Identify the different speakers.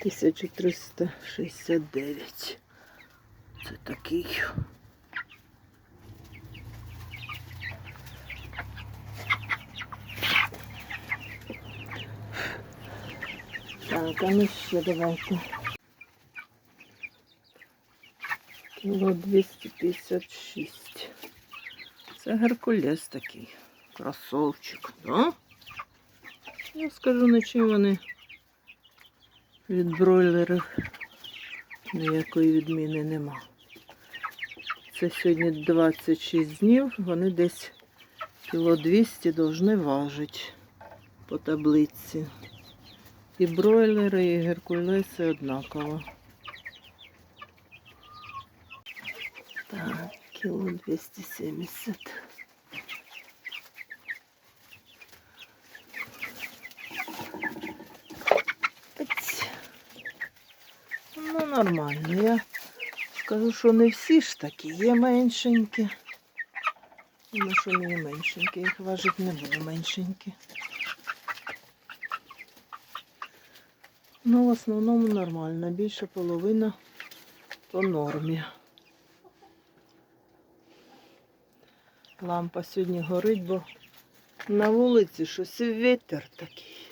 Speaker 1: 1369. Це такий. Так, а ну ще давайте. Кіло 256. Це Геркулес такий. Красовчик, да? Я скажу, на чим вони від бройлерів ніякої відміни нема. Це сьогодні 26 днів, вони десь кіло 200 повинні важити по таблиці. І бройлери, і геркулеси однаково. Так, кіло 270. Аць. Ну, нормально. Я скажу, що не всі ж такі, є меншенькі. Ну, що не меншенькі, їх важить не було меншенькі. Ну, в основному нормально, більше половина по нормі. Лампа сьогодні горить, бо на вулиці щось вітер такий.